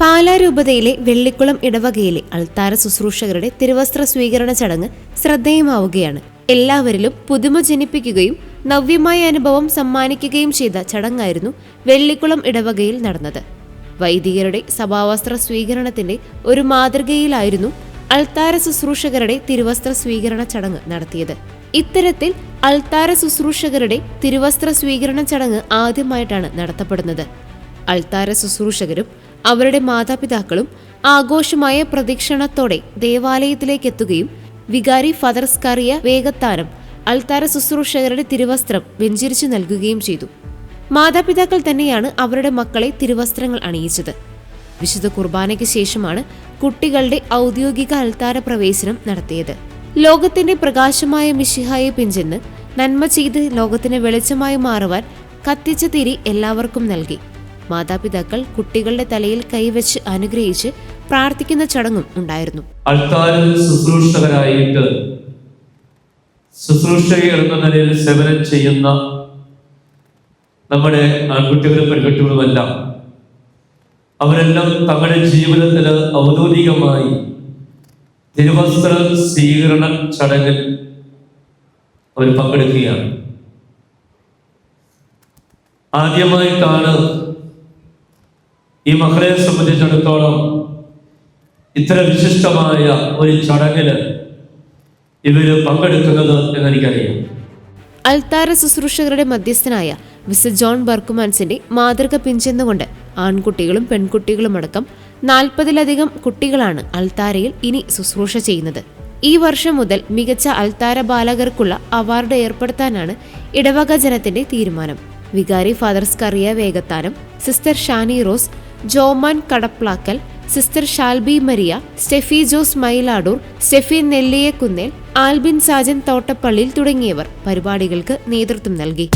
പാലാരൂപതയിലെ വെള്ളിക്കുളം ഇടവകയിലെ അൾത്താര ശുശ്രൂഷകരുടെ തിരുവസ്ത്ര സ്വീകരണ ചടങ്ങ് ശ്രദ്ധേയമാവുകയാണ്. എല്ലാവരിലും പുതുമ ജനിപ്പിക്കുകയും നവ്യമായ അനുഭവം സമ്മാനിക്കുകയും ചെയ്ത ചടങ്ങായിരുന്നു വെള്ളിക്കുളം ഇടവകയിൽ നടന്നത്. വൈദികരുടെ സഭാവസ്ത്ര സ്വീകരണത്തിന്റെ ഒരു മാതൃകയിലായിരുന്നു അൾത്താര ശുശ്രൂഷകരുടെ തിരുവസ്ത്ര സ്വീകരണ ചടങ്ങ് നടത്തിയത്. ഇത്തരത്തിൽ അൾത്താര ശുശ്രൂഷകരുടെ തിരുവസ്ത്ര സ്വീകരണ ചടങ്ങ് ആദ്യമായിട്ടാണ് നടത്തപ്പെടുന്നത്. അൾത്താര ശുശ്രൂഷകരും അവരുടെ മാതാപിതാക്കളും ആഘോഷമായ പ്രദക്ഷിണത്തോടെ ദേവാലയത്തിലേക്ക് എത്തുകയും വികാരി ഫാദർ സ്കറിയ വേഗത്താനം അൾത്താര ശുശ്രൂഷകരുടെ തിരുവസ്ത്രം വെഞ്ചരിച്ചു നൽകുകയും ചെയ്തു. മാതാപിതാക്കൾ തന്നെയാണ് അവരുടെ മക്കളെ തിരുവസ്ത്രങ്ങൾ അണിയിച്ചത്. വിശുദ്ധ കുർബാനയ്ക്ക് ശേഷമാണ് കുട്ടികളുടെ ഔദ്യോഗിക അൾത്താര പ്രവേശനം നടത്തിയത്. ലോകത്തിന്റെ പ്രകാശമായ മിശിഹായെ പിഞ്ചെന്ന് നന്മ ചെയ്ത് ലോകത്തിന് വെളിച്ചമായി മാറുവാൻ കത്തിച്ച തിരി എല്ലാവർക്കും നൽകി. മാതാപിതാക്കൾ കുട്ടികളുടെ തലയിൽ കൈവച്ച് അനുഗ്രഹിച്ച് പ്രാർത്ഥിക്കുന്ന ചടങ്ങും ഉണ്ടായിരുന്നു. ശുശ്രൂഷകരായിട്ട് ശുശ്രൂഷകർ നിലയിൽ സേവനം ചെയ്യുന്ന നമ്മുടെ ആൺകുട്ടികളും പെൺകുട്ടികളുമെല്ലാം അവരെല്ലാം തങ്ങളുടെ ജീവിതത്തിൽ ഔദ്യോഗികമായി തിരുവസ്ത്ര സ്വീകരണ ചടങ്ങിൽ അവർ പങ്കെടുക്കുകയാണ്. ആദ്യമായിട്ടാണ് ഈ മക്കളെ സംബന്ധിച്ചിടത്തോളം ഇത്ര വിശിഷ്ടമായ ഒരു ചടങ്ങിൽ ഇവർ പങ്കെടുക്കുന്നത് എന്നെനിക്കറിയാം. അൽത്താര ശുശ്രൂഷകരുടെ മധ്യസ്ഥനായ മിസ്റ്റർ ജോൺ ബർക്കുമാൻസിന്റെ മാതൃക പിഞ്ചെന്നുകൊണ്ട് ആൺകുട്ടികളും പെൺകുട്ടികളും അടക്കം നാൽപ്പതിലധികം കുട്ടികളാണ് അൽത്താരയിൽ ഇനി ശുശ്രൂഷ ചെയ്യുന്നത്. ഈ വർഷം മുതൽ മികച്ച അൽത്താര ബാലകർക്കുള്ള അവാർഡ് ഏർപ്പെടുത്താനാണ് ഇടവക ജനത്തിന്റെ തീരുമാനം. വികാരി fathers Scaria Vegathanam sister Shani Rose Joman Kadaplakkal sister Shalby Maria Stephy Jose Mayiladoor Stephy Nelliyakunnel Albin Sajan തോട്ടപ്പള്ളിയിൽ തുടങ്ങിയവർ പരിപാടികൾക്ക് നേതൃത്വം നൽകി.